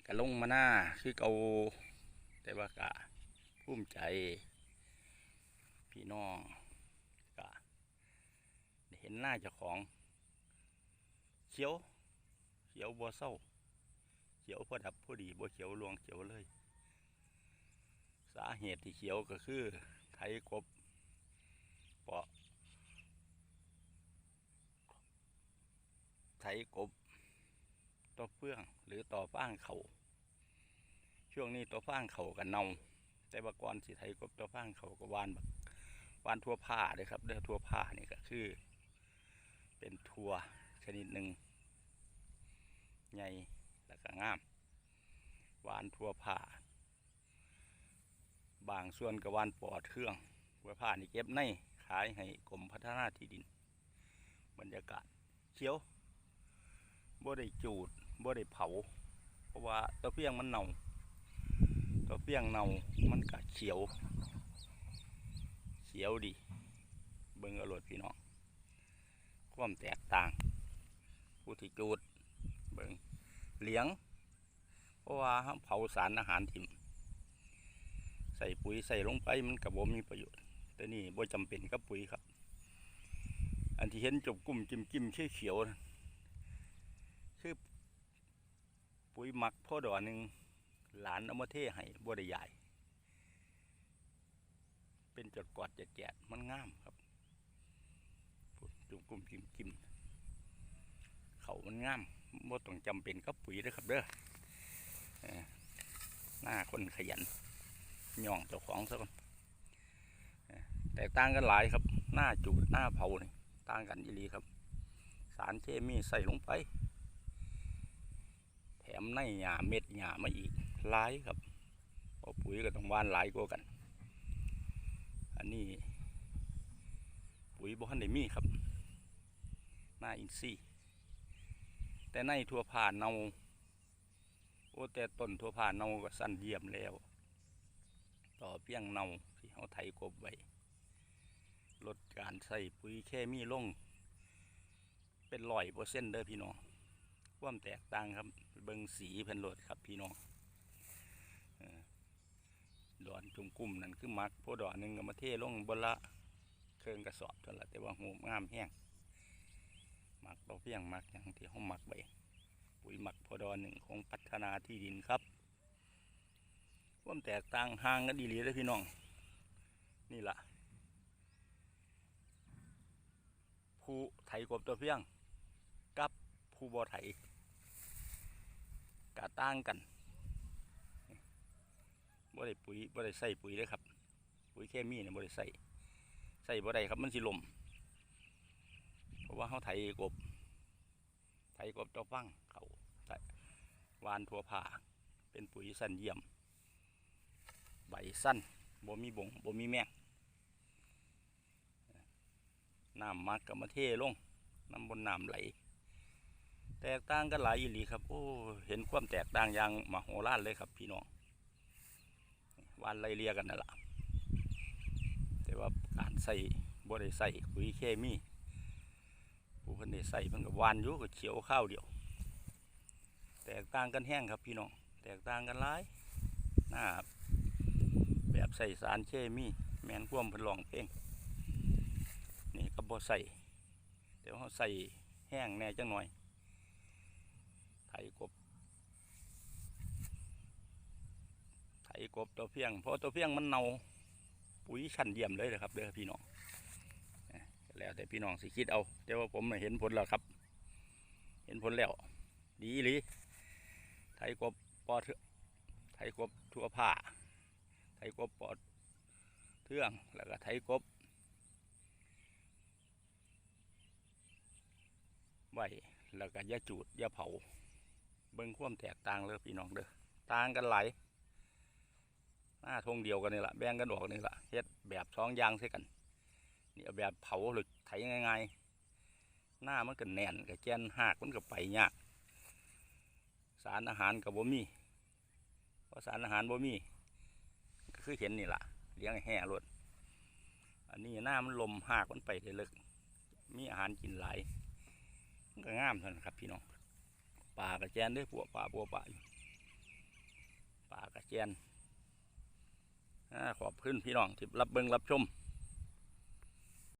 นี่ก็ลงมาหน้าคือเก่าแต่ว่ากะภูมิใจ พี่น้องกะเห็นหน้าเจ้าของ เขียว เขียวบัวเศร้า เขียวพอดับพอดีบัวเขียวลวงเขียวเลย สาเหตุที่เขียวก็คือไถกบเปาะไถกบ ต่อเฟื่องหรือต่อฟ้างเขาช่วงนี้ต่อฟ้างเขากันเนาแต่ว่าก่อนสิไทยกบต่อฟ้างเขาก็วานแบบวานทั่วผ้าเลยครับเด้อทั่วผ้านี่ก็คือ เป็นทัวชนิดหนึ่งใหญ่แล้วก็งามวานทั่วผ้าบางส่วนก็วานปอดเครื่องทั่วผ้านี่เก็บในขายให้กรมพัฒนาที่ดิน บรรยากาศเขียวบ่ได้จูด บ่ได้เผา เพราะว่าตะเพียงมันเน่าตะเพียงเน่ามันก็เขียว เขียวดีเบิ่งอาโลดพี่น้องความแตกต่าง ผู้ที่จูดเบิ่งเหลียง เพราะว่าเผาสารอาหารถิ่มใส่ปุ๋ยใส่ลงไปมันก็บ่มีประโยชน์แต่นี่บ่จำเป็นกับปุ๋ยครับ อันที่เห็นจบกุ้มจิ้มจิ้มเขียวเขียวคือ ปุ๋ยหมักพ่อดอหนึ่งหลานเอามาเทให้บ่ได้ใหญ่เป็นจดกอดจดแจดมันงามครับจุ่มกุ่มจิ้มจิ้มเขามันงามบ่ต้องจำเป็นกับปุ๋ยเด้อครับเด้อหน้าคนขยันย่องเจ้าของซะก่อนแตกต่างกันหลายครับ หน้าจูดหน้าเผานี่ต่างกันอีลีครับ สารเคมีใส่ลงไป มในหญ้าเม็ดหญ้ามาอีกหลายครับเพราปุ๋ยก็ต้องว่านหลายกว่ากัน อันนี้ ปุ๋ยบ่ทันได้มีครับ หน้าอินทรีย์แต่ในทั่วผ่านเนาโอ้แต่ต้นทั่วผ่านเนาก็สั้นเยี่ยมแล้ว ต่อเพียงเนาที่เขาไถกบไว้ลดการใส่ปุ๋ยเคมีลง เป็นร้อยเปอร์เซ็นต์เด้อพี่น้อง ความแตกต่างครับ เบิงสีเพิ่นโหลดครับพี่น้องเออดอนจุ่มกลุ่มนั่นคือมักพวกดอนหนึ่งก็มาเทลงบนละเครื่องกระสอบเท่านั้นละแต่ว่าหูงามแห้งมักเราเพียงมักอย่างที่เขามักไปปุ๋ยหมักพอดอนหนึ่งของพัฒนาที่ดินครับความแตกต่างห่างกันดีเลยพี่น้อง นี่ละผู้ไถกบตัวเพียง กับผู้บ่ไถ กะต่างกันบ่ได้ปุ๋ยบ่ได้ใส่ปุ๋ยเลยครับ ปุ๋ยเคมีเนี่ยบ่ได้ใส่ใส่บ่ได้ครับมันสิลมเพราะว่าเขาไถกบ ไถกบตัวฟังเขาใส่วานทั่วผ่าเป็นปุ๋ยสั้นเยี่ยม ใบสั้นบ่มีบงบ่มีแมงน้ำมักกับมาเทลงน้ำบนน้ำไหล แตกต่างกันหลายอีหลีครับโอ้เห็นความแตกต่างอย่างมโหฬารเลยครับ พี่น้องวานไล่เลียกันนั่นแหละแต่ว่าการใส่บ่ได้ใส่ปุ๋ยเคมีผู้คนได้ใส่เพิ่นก็วานอยู่ก็เขียวข้าวเดียว แตกต่างกันแห้งครับพี่น้องแตกต่างกันหลายหน้าแบบใส่สารเคมีแมนคว่ำเพิ่นลองเพลงนี่ก็บ่ใส่แต่ว่าเขาใส่แห้งแน่จังหน่อย ไถกบ ไถกบตัวเพียง เพราะตัวเพียงมันเนาปุ๋ยชั้นเยี่ยมเลยนะครับเด้อพี่น้องแล้วแต่พี่น้องสิคิดเอาแต่ว่าผมเห็นผลแล้วครับ เห็นผลแล้ว ดีอีหลีไถกบปอเทือไถกบทั่วผ้าไถกบปอดเทืองแล้วก็ไถกบไว้แล้วก็ยาจูดยาเผา เบิ่งความแตกต่างเลยพี่น้องเด้อต่างกันไหลหน้าทงเดียวกันนี่แหละแบ่งกันออกนี่แหละเฮ็ดแบบสองยางใช่กันนี่แบบเผาหรือไถง่ายๆหน้ามันก็แน่นกับแกนหักมันก็ไปยากสารอาหารกับบ่มีเพราะสารอาหารบ่มีก็คือเห็นนี่แหละเลี้ยงให้แห่รถอันนี้หน้ามันลมหักมันไปได้ลึกมีอาหารกินหลายมันก็งามเท่านั้นครับพี่น้อง ป่ากระเจนด้วยปัวป่าปัวป่าป่ากระเจนขอบคุณพี่น้องที่รับเบิงรับชม